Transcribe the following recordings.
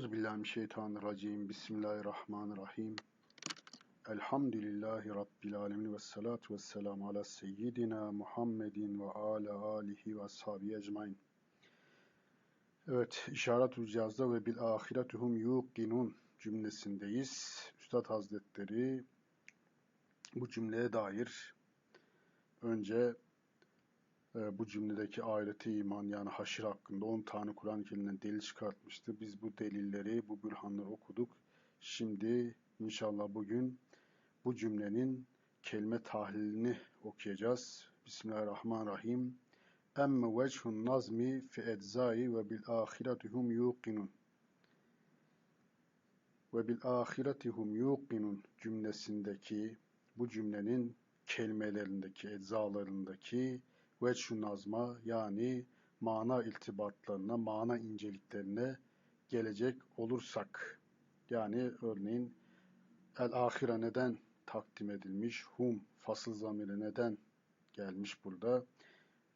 Euzubillahimineşşeytanirracim. Bismillahirrahmanirrahim. Elhamdülillahi Rabbil alemin ve salatu ve selamu ala seyyidina Muhammedin ve ala alihi ve ashabi ecmain. Evet, işaret cihazda ve bil ahiretuhum yuqinun cümlesindeyiz. Üstad Hazretleri bu cümleye dair önce e, bu cümledeki ahireti iman yani haşir hakkında 10 tane Kur'an-ı Kerim'den delil çıkartmıştı. Biz bu delilleri, bu bürhanları okuduk. Şimdi inşallah bugün bu cümlenin kelime tahlilini okuyacağız. Bismillahirrahmanirrahim. Emme vechun nazmi fi edzai ve bil ahiretihum yuqinun. Ve bil ahiretihum yuqinun cümlesindeki bu cümlenin kelimelerindeki, eczalarındaki veçhü nazma yani mana iltibatlarına, mana inceliklerine gelecek olursak yani örneğin el ahire neden takdim edilmiş, hum fasıl zamiri neden gelmiş burada,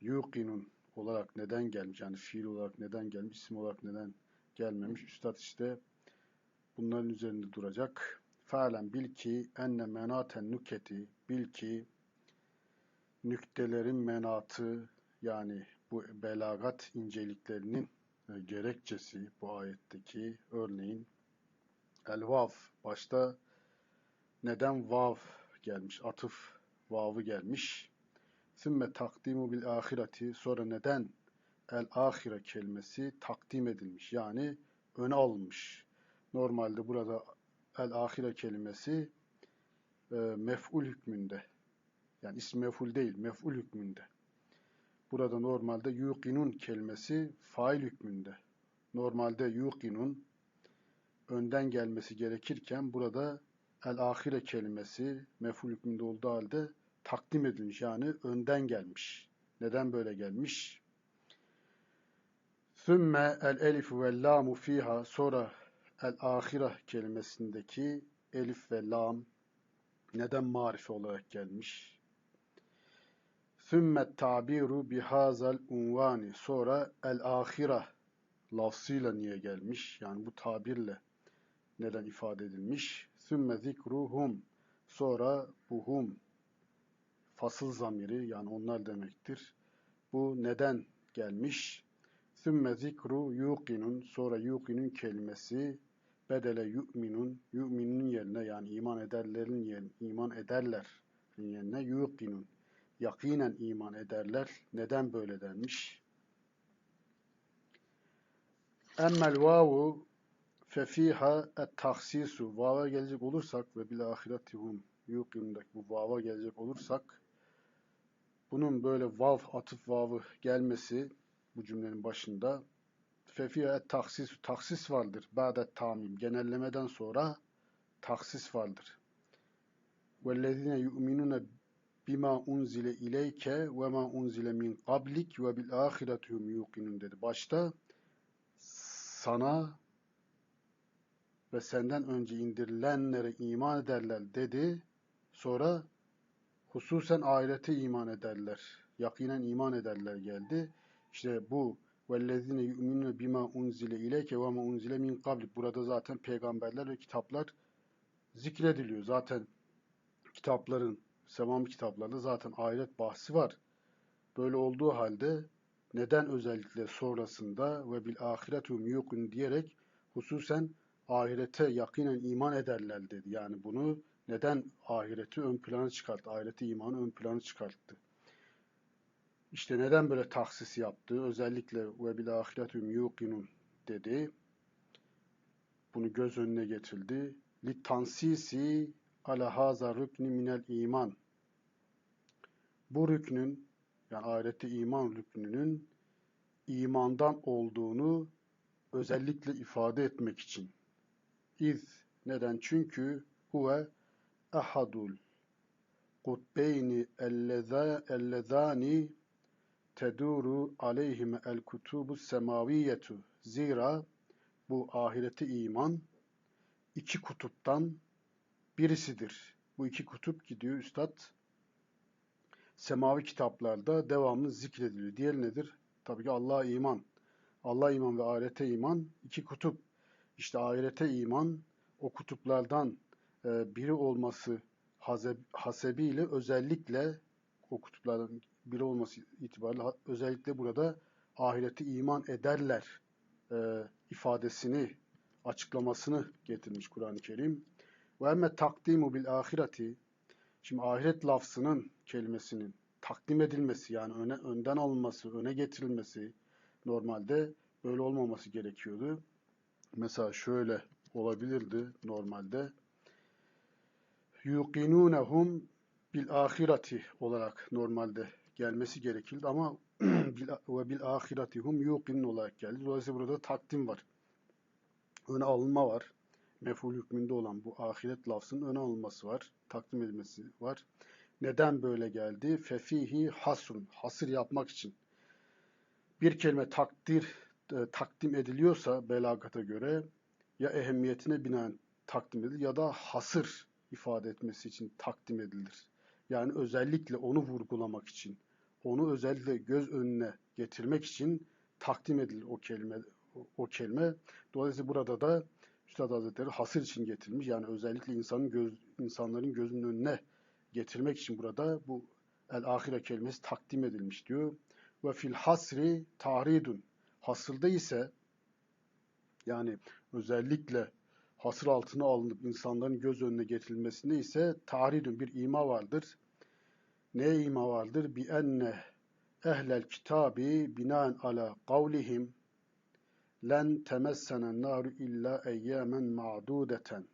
yuqinun olarak neden gelmiş, yani fiil olarak neden gelmiş, isim olarak neden gelmemiş. Üstad işte bunların üzerinde duracak. Fe'len bil ki enne menaten nuketi bil ki nüktelerin menatı yani bu belagat inceliklerinin e, gerekçesi bu ayetteki örneğin el vav başta neden vav gelmiş atıf vavı gelmiş. Sümme takdimu bil ahireti sonra neden el ahire kelimesi takdim edilmiş yani öne alınmış. Normalde burada el ahire kelimesi e, mef'ul hükmünde yani ism mef'ul değil, mef'ul hükmünde. Burada normalde yuqinun kelimesi fail hükmünde. Normalde yuqinun önden gelmesi gerekirken burada el-ahire kelimesi mef'ul hükmünde olduğu halde takdim edilmiş. Yani önden gelmiş. Neden böyle gelmiş? Sümme el elifu ve lamu fiha sonra el ahire kelimesindeki elif ve lam neden marife olarak gelmiş? Sümmet tabiru bihazal unvani. Sonra el ahira lafzıyla niye gelmiş? Yani bu tabirle neden ifade edilmiş? Sümme zikruhum. Sonra bu hum fasıl zamiri yani onlar demektir. Bu neden gelmiş? Sümme zikru yuqinun. Sonra yuqinun kelimesi bedele yu'minun. Yu'minun yerine yani iman ederlerin yerine iman ederler yerine yuqinun yakinen iman ederler. Neden böyle denmiş? Emmel vavu fefiha et tahsisu vava gelecek olursak ve bil ahiretihum yuqimdeki bu vava gelecek olursak bunun böyle vav atıf vavı gelmesi bu cümlenin başında fefiha et tahsisu tahsis vardır. Ba'det tamim genellemeden sonra tahsis vardır. Vellezine yu'minune bima unzile ileyke ve ma unzile min qablik ve bil ahiretihum yuqinun dedi. Başta sana ve senden önce indirilenlere iman ederler dedi. Sonra hususen ahirete iman ederler. Yakinen iman ederler geldi. İşte bu vellezine yu'minune bima unzile ileyke ve ma unzile min qablik. Burada zaten peygamberler ve kitaplar zikrediliyor. Zaten kitapların semam kitaplarında zaten ahiret bahsi var. Böyle olduğu halde neden özellikle sonrasında ve bil ahiretum yukun diyerek hususen ahirete yakinen iman ederler dedi. Yani bunu neden ahireti ön plana çıkarttı? Ahireti imanı ön plana çıkarttı. İşte neden böyle taksis yaptı? Özellikle ve bil ahiretum yuqinun dedi. Bunu göz önüne getirdi. Li tansisi ala haza rükni minel iman. Bu rüknün yani ahirette iman rüknünün imandan olduğunu özellikle ifade etmek için. İz neden? Çünkü huve ahadul kutbeyni ellezani teduru aleyhime el kutubu semaviyetu. Zira bu ahireti iman iki kutuptan birisidir. Bu iki kutup gidiyor Üstad semavi kitaplarda devamlı zikrediliyor. Diğer nedir? Tabii ki Allah'a iman. Allah iman ve ahirete iman iki kutup. İşte ahirete iman o kutuplardan e, biri olması hasebiyle özellikle o kutuplardan biri olması itibariyle özellikle burada ahirete iman ederler e, ifadesini açıklamasını getirmiş Kur'an-ı Kerim. Ve emme takdimu bil ahireti Şimdi ahiret lafzının kelimesinin takdim edilmesi yani öne, önden alınması, öne getirilmesi normalde böyle olmaması gerekiyordu. Mesela şöyle olabilirdi normalde. Yuqinunhum bil ahireti olarak normalde gelmesi gerekirdi ama ve bil ahiretihum yuqinun olarak geldi. Dolayısıyla burada takdim var. Öne alınma var. Mef'ul hükmünde olan bu ahiret lafzının öne alınması var. Takdim edilmesi var. Neden böyle geldi? Fefihi hasun. Hasır yapmak için. Bir kelime takdir e, takdim ediliyorsa belagata göre ya ehemmiyetine binaen takdim edilir ya da hasır ifade etmesi için takdim edilir. Yani özellikle onu vurgulamak için, onu özellikle göz önüne getirmek için takdim edilir o kelime o kelime. Dolayısıyla burada da Üstad Hazretleri hasır için getirilmiş. Yani özellikle insanın göz, insanların gözünün önüne getirmek için burada bu el ahire kelimesi takdim edilmiş diyor. Ve fil hasri tahridun. Hasırda ise yani özellikle hasır altına alınıp insanların göz önüne getirilmesinde ise tahridun bir ima vardır. Ne ima vardır? Bi enne ehlel kitabi binaen ala kavlihim len temessenen naru illa eyyamen ma'dudeten.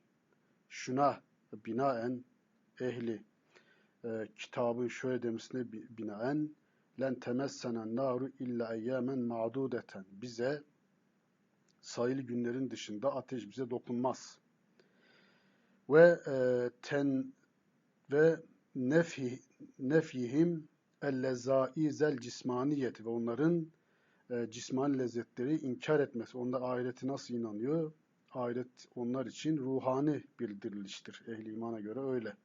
Şuna binaen ehli e, kitabın şöyle demesine binaen len temessenen naru illa eyyamen ma'dudeten. Bize sayılı günlerin dışında ateş bize dokunmaz. Ve e, ten ve nefi nefihim ellezaizel cismaniyeti ve onların e, cismani lezzetleri inkar etmesi. Onlar ahireti nasıl inanıyor? Ahiret onlar için ruhani bir diriliştir. Ehli imana göre öyle.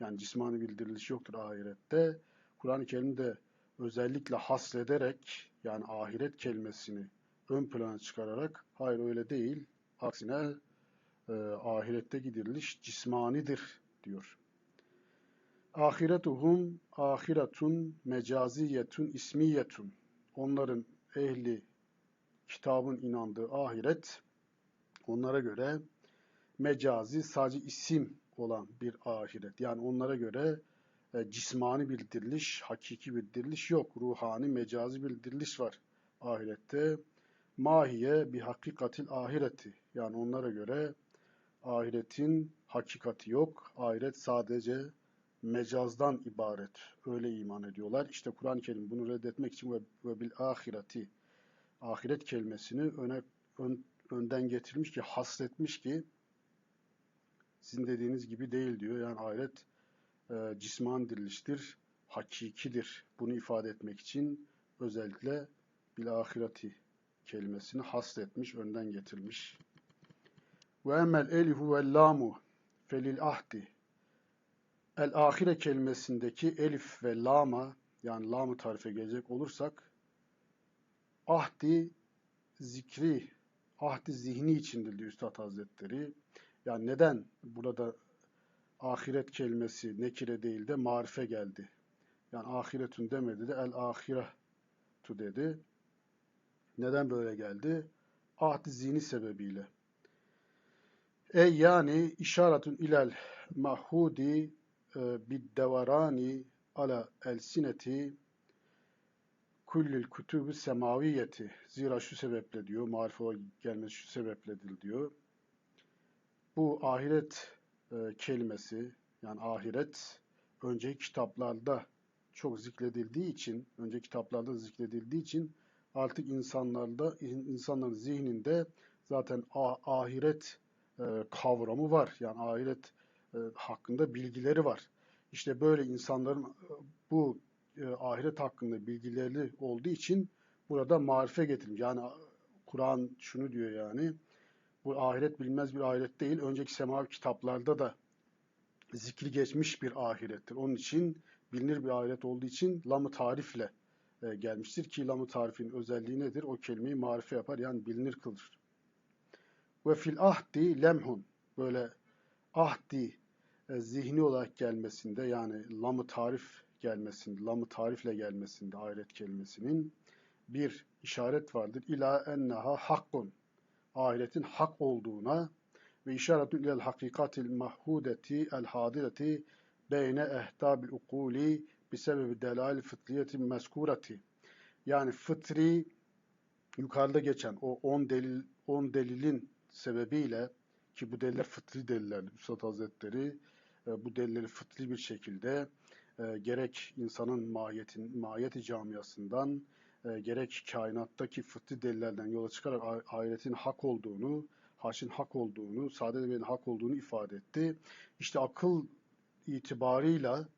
Yani cismani bir diriliş yoktur ahirette. Kur'an-ı Kerim'de özellikle hasrederek yani ahiret kelimesini ön plana çıkararak hayır öyle değil. Aksine e, ahirette diriliş cismanidir diyor. Ahiretuhum ahiretun mecaziyetun ismiyetun. Onların ehli kitabın inandığı ahiret onlara göre mecazi sadece isim olan bir ahiret. Yani onlara göre e, cismani bir diriliş, hakiki bir diriliş yok. Ruhani, mecazi bir diriliş var ahirette. Mahiye bir hakikatil ahireti. Yani onlara göre ahiretin hakikati yok. Ahiret sadece mecazdan ibaret. Öyle iman ediyorlar. İşte Kur'an-ı Kerim bunu reddetmek için ve, ve bil ahireti ahiret kelimesini öne ön, önden getirmiş ki hasretmiş ki sizin dediğiniz gibi değil diyor. Yani ahiret e, cisman diriliştir, hakikidir. Bunu ifade etmek için özellikle bil ahireti kelimesini hasretmiş, önden getirmiş. Ve emmel elihu ve lamu felil ahdi El ahire kelimesindeki elif ve lama yani lamı tarife gelecek olursak ahdi zikri, ahdi zihni içindir diyor Üstad Hazretleri. Yani neden burada ahiret kelimesi nekire değil de marife geldi? Yani ahiretün demedi de el ahiretu dedi. Neden böyle geldi? Ahdi zihni sebebiyle. Ey yani işaretün ilel mahudi biddevarani ala elsineti kullil kutubu semaviyeti. Zira şu sebeple diyor, marife gelmesi şu sebepledir diyor. Bu ahiret e, kelimesi, yani ahiret, önceki kitaplarda çok zikredildiği için, önceki kitaplarda zikredildiği için artık insanlarda, insanların zihninde zaten ahiret e, kavramı var. Yani ahiret e, hakkında bilgileri var. İşte böyle insanların e, bu e, ahiret hakkında bilgileri olduğu için burada marife getirilmiş. Yani Kur'an şunu diyor yani bu ahiret bilmez bir ahiret değil. Önceki semavi kitaplarda da zikri geçmiş bir ahirettir. Onun için bilinir bir ahiret olduğu için lamı tarifle gelmiştir ki lamı tarifin özelliği nedir? O kelimeyi marife yapar yani bilinir kılır. Ve fil ahdi lemhun. Böyle ahdi zihni olarak gelmesinde yani lamı tarif gelmesinde, lamı tarifle gelmesinde ahiret kelimesinin bir işaret vardır. İla enneha hakkun. Ahiretin hak olduğuna ve işaretun ilel hakikatil mahhudeti el hadireti beyne ehdabil ukuli bisebebi delal fıtriyeti meskureti. Yani fıtri yukarıda geçen o 10 delil 10 delilin sebebiyle ki bu deliller fıtri deliller Üstad Hazretleri e, bu delilleri fıtri bir şekilde e, gerek insanın mahiyetin mahiyeti camiasından e, gerek kainattaki fıtri delillerden yola çıkarak ahiretin hak olduğunu, haşin hak olduğunu, saadet ebedin hak olduğunu ifade etti. İşte akıl itibarıyla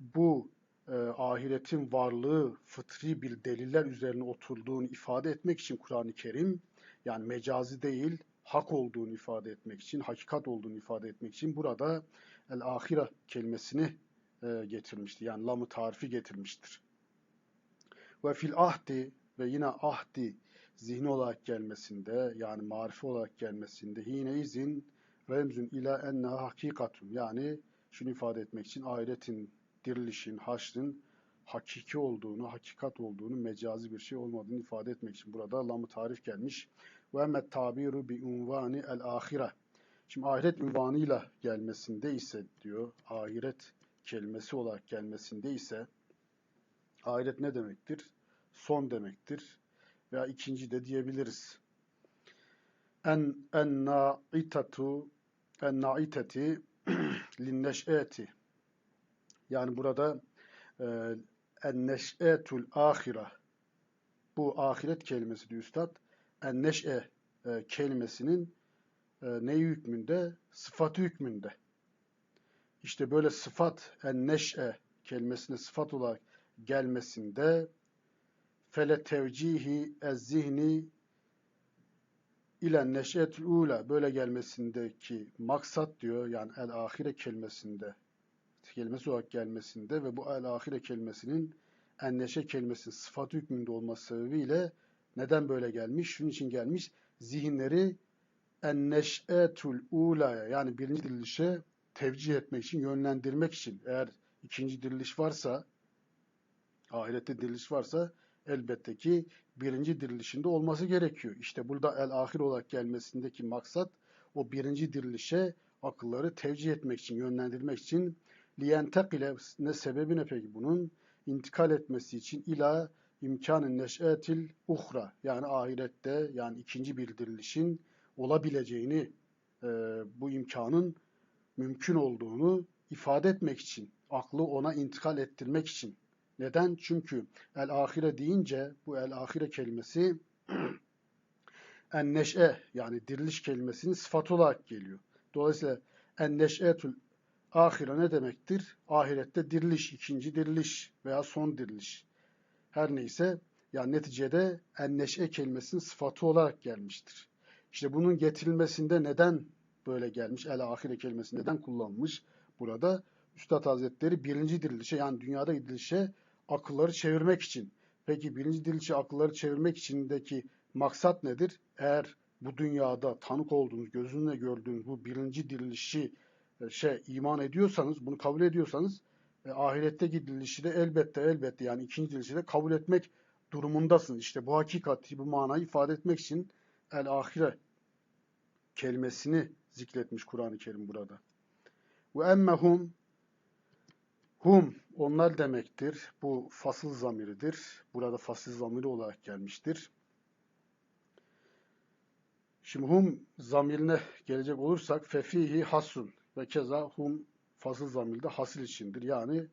bu e, ahiretin varlığı fıtri bir deliller üzerine oturduğunu ifade etmek için Kur'an-ı Kerim yani mecazi değil hak olduğunu ifade etmek için, hakikat olduğunu ifade etmek için burada el-ahire kelimesini e, getirmiştir. Yani lamı tarifi getirmiştir. Ve fil ahdi ve yine ahdi zihni olarak gelmesinde yani marifi olarak gelmesinde yine izin remzün ila enneha hakikatun yani şunu ifade etmek için ahiretin, dirilişin, haşrin hakiki olduğunu, hakikat olduğunu, mecazi bir şey olmadığını ifade etmek için burada lamı tarif gelmiş. Ve emmet tabiru bi unvani el ahire. Şimdi ahiret unvanıyla gelmesinde ise diyor, ahiret kelimesi olarak gelmesinde ise ahiret ne demektir? Son demektir. Veya ikinci de diyebiliriz. En en naitatu en naiteti linneş'eti yani burada e, en neş'etul ahire bu ahiret kelimesi diyor üstad en neş'e e, ne hükmünde? Sıfatı hükmünde. İşte böyle sıfat en neş'e kelimesine sıfat olarak gelmesinde fele tevcihi ez zihni ile neş'etul ula böyle gelmesindeki maksat diyor yani el ahire kelimesinde kelimesi olarak gelmesinde ve bu el ahire kelimesinin en neşe kelimesinin sıfat hükmünde olması sebebiyle neden böyle gelmiş? Şunun için gelmiş. Zihinleri en neş'etul ula'ya yani birinci dirilişe tevcih etmek için, yönlendirmek için. Eğer ikinci diriliş varsa, ahirette diriliş varsa elbette ki birinci dirilişinde olması gerekiyor. İşte burada el-ahir olarak gelmesindeki maksat o birinci dirilişe akılları tevcih etmek için, yönlendirmek için liyentek ile ne sebebi ne peki bunun? intikal etmesi için ila imkanın neş'etil uhra yani ahirette yani ikinci bir dirilişin olabileceğini e, bu imkanın mümkün olduğunu ifade etmek için, aklı ona intikal ettirmek için neden? Çünkü el-ahire deyince bu el-ahire kelimesi en-neş'e yani diriliş kelimesinin sıfatı olarak geliyor. Dolayısıyla en-neş'etul ahire ne demektir? Ahirette diriliş, ikinci diriliş veya son diriliş. Her neyse yani neticede en-neş'e kelimesinin sıfatı olarak gelmiştir. İşte bunun getirilmesinde neden böyle gelmiş? El-ahire kelimesi neden kullanmış? Burada Üstad Hazretleri birinci dirilişe yani dünyada dirilişe akılları çevirmek için. Peki birinci dirilişi akılları çevirmek içindeki maksat nedir? Eğer bu dünyada tanık olduğunuz, gözünle gördüğünüz bu birinci dirilişi e, şey iman ediyorsanız, bunu kabul ediyorsanız e, ahiretteki dirilişi de elbette elbette yani ikinci dirilişi de kabul etmek durumundasınız. İşte bu hakikati, bu manayı ifade etmek için el-ahire kelimesini zikretmiş Kur'an-ı Kerim burada. Ve emmehum Hum onlar demektir. Bu fasıl zamiridir. Burada fasıl zamiri olarak gelmiştir. Şimdi hum zamirine gelecek olursak fefihi hasun ve keza hum fasıl zamirde hasil içindir. Yani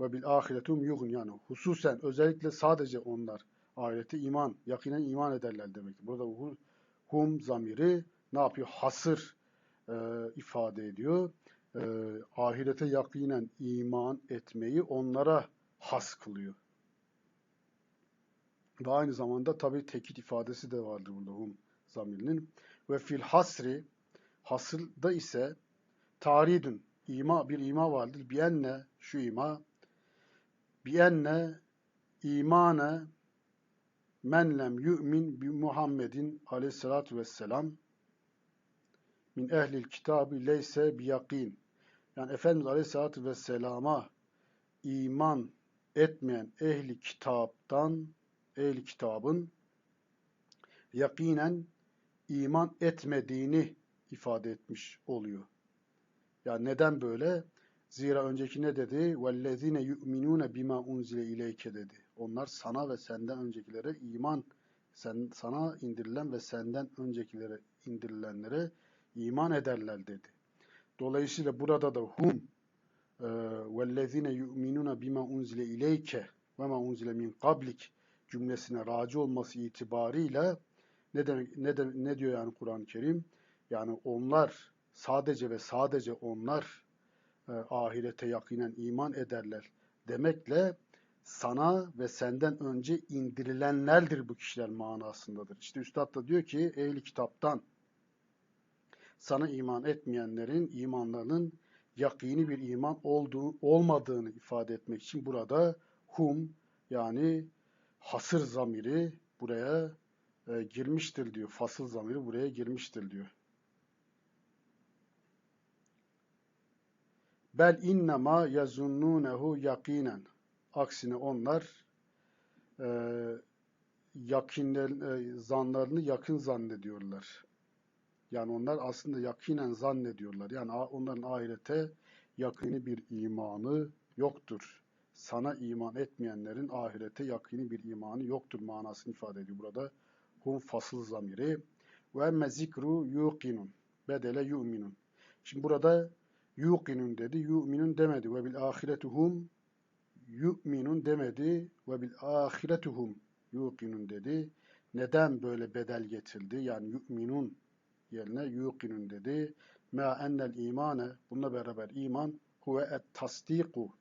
ve bil ahiretum yugun yani hususen özellikle sadece onlar ahirete iman, yakinen iman ederler demektir. Burada hum zamiri ne yapıyor? Hasır e, ifade ediyor e, ahirete yakinen iman etmeyi onlara has kılıyor. Ve aynı zamanda tabi tekit ifadesi de vardır burada hum zamirinin. Ve fil hasri hasılda ise taridun ima bir ima vardır. Bienne şu ima bienne imane men lem yu'min bi Muhammedin aleyhissalatu vesselam min ehlil kitabı leyse biyakin. Yani Efendimiz Aleyhisselatü Vesselam'a iman etmeyen ehli kitaptan, ehli kitabın yakinen iman etmediğini ifade etmiş oluyor. Yani neden böyle? Zira önceki ne dedi? وَالَّذ۪ينَ يُؤْمِنُونَ بِمَا اُنْزِلَ اِلَيْكَ dedi. Onlar sana ve senden öncekilere iman, sen, sana indirilen ve senden öncekilere indirilenlere iman ederler dedi. Dolayısıyla burada da hum e, vellezine yu'minuna bima unzile ileyke ve ma unzile min kablik cümlesine raci olması itibarıyla ne demek ne, de, ne diyor yani Kur'an-ı Kerim? Yani onlar sadece ve sadece onlar e, ahirete yakinen iman ederler demekle sana ve senden önce indirilenlerdir bu kişiler manasındadır. İşte Üstad da diyor ki ehli kitaptan sana iman etmeyenlerin imanlarının yakini bir iman olduğu, olmadığını ifade etmek için burada hum yani hasır zamiri buraya e, girmiştir diyor. Fasıl zamiri buraya girmiştir diyor. Bel innema yazunnunehu yakinen. Aksine onlar e, yakinler, e, zanlarını yakın zannediyorlar. Yani onlar aslında yakinen zannediyorlar. Yani onların ahirete yakini bir imanı yoktur. Sana iman etmeyenlerin ahirete yakini bir imanı yoktur manasını ifade ediyor burada. Hum fasıl zamiri. Ve emme zikru yuqinun. Bedele yu'minun. Şimdi burada yuqinun dedi, yu'minun demedi. Ve bil ahiretuhum yu'minun demedi. Ve bil ahiretuhum yuqinun dedi. Neden böyle bedel getirdi? Yani yu'minun yerine yuqinun dedi. Ma ennel imane bununla beraber iman huve et tasdiku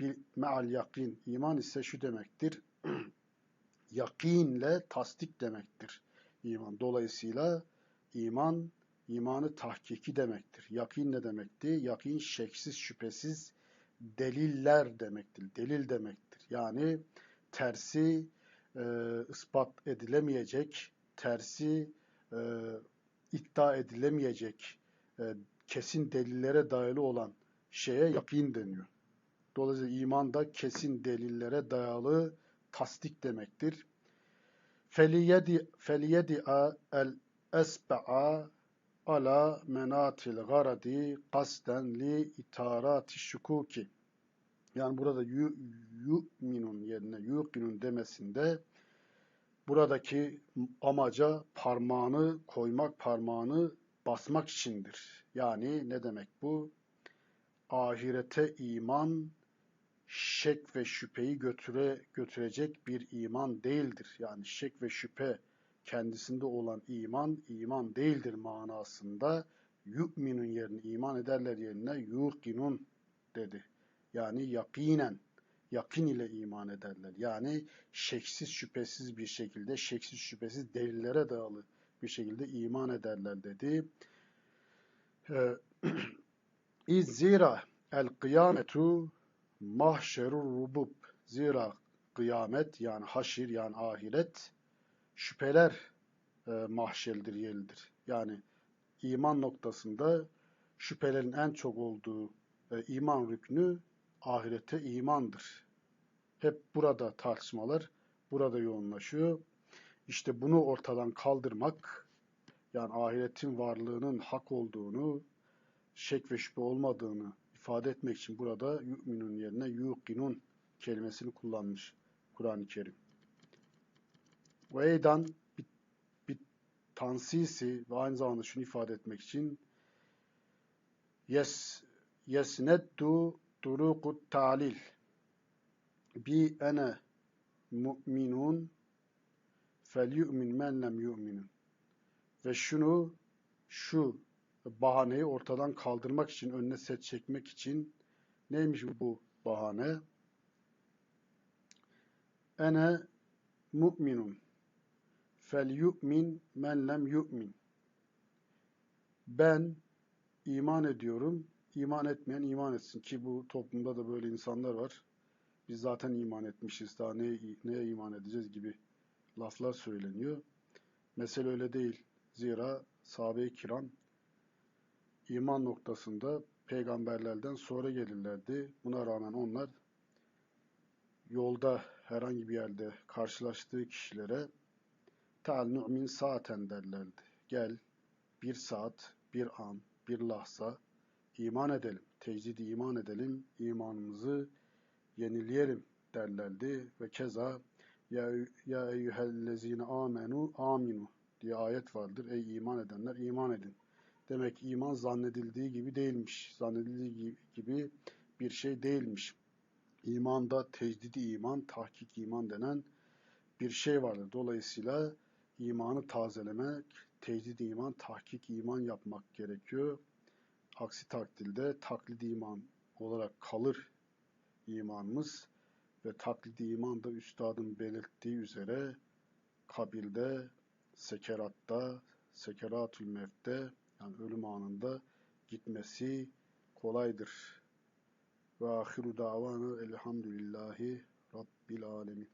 bil me'al yakin. İman ise şu demektir. yakinle tasdik demektir. İman. Dolayısıyla iman imanı tahkiki demektir. Yakin ne demekti? Yakin şeksiz şüphesiz deliller demektir. Delil demektir. Yani tersi e, ispat edilemeyecek, tersi e, iddia edilemeyecek, e, kesin delillere dayalı olan şeye yakin deniyor. Dolayısıyla iman da kesin delillere dayalı tasdik demektir. Feliyedi feliyedi'a el esba'a ala menatil garadi kasten li itarati şukuki. Yani burada yu, yu'minun yerine yuqinun demesinde buradaki amaca parmağını koymak, parmağını basmak içindir. Yani ne demek bu? Ahirete iman şek ve şüpheyi götüre götürecek bir iman değildir. Yani şek ve şüphe kendisinde olan iman, iman değildir manasında yu'minun yerine iman ederler yerine yuqinun dedi. Yani yakinen, yakin ile iman ederler. Yani şeksiz şüphesiz bir şekilde, şeksiz şüphesiz delillere dayalı bir şekilde iman ederler dedi. Ee, İzzira el kıyametu mahşerur rubub. Zira kıyamet yani haşir yani ahiret şüpheler e, mahşeldir, yeridir. Yani iman noktasında şüphelerin en çok olduğu e, iman rüknü ahirete imandır. Hep burada tartışmalar burada yoğunlaşıyor. İşte bunu ortadan kaldırmak, yani ahiretin varlığının hak olduğunu, şek ve şüphe olmadığını ifade etmek için burada yu'minun yerine yuqinun kelimesini kullanmış Kur'an-ı Kerim. Ve eydan bir, bir tansisi ve aynı zamanda şunu ifade etmek için yes yesneddu turukut talil. Bi ene mu'minun fel yu'min men lem yu'minun. Ve şunu şu bahaneyi ortadan kaldırmak için, önüne set çekmek için neymiş bu bahane? Ene mu'minun fel yu'min men lem yu'min. Ben iman ediyorum, iman etmeyen iman etsin ki bu toplumda da böyle insanlar var. Biz zaten iman etmişiz, daha neye, neye iman edeceğiz gibi laflar söyleniyor. Mesele öyle değil. Zira sahabe-i kiram iman noktasında peygamberlerden sonra gelirlerdi. Buna rağmen onlar yolda herhangi bir yerde karşılaştığı kişilere Ta'al nu'min saaten derlerdi. Gel bir saat, bir an, bir lahza iman edelim, tecdidi iman edelim, imanımızı yenileyelim derlerdi ve keza ya, ya eyyühellezine amenu aminu diye ayet vardır. Ey iman edenler iman edin. Demek iman zannedildiği gibi değilmiş. Zannedildiği gibi bir şey değilmiş. İmanda tecdidi iman, tahkik iman denen bir şey vardır. Dolayısıyla imanı tazelemek, tecdid iman, tahkik iman yapmak gerekiyor. Aksi takdirde taklid iman olarak kalır imanımız ve taklidi iman da üstadın belirttiği üzere kabirde, sekeratta, sekeratül mevte yani ölüm anında gitmesi kolaydır. Ve ahiru davana elhamdülillahi rabbil alemin.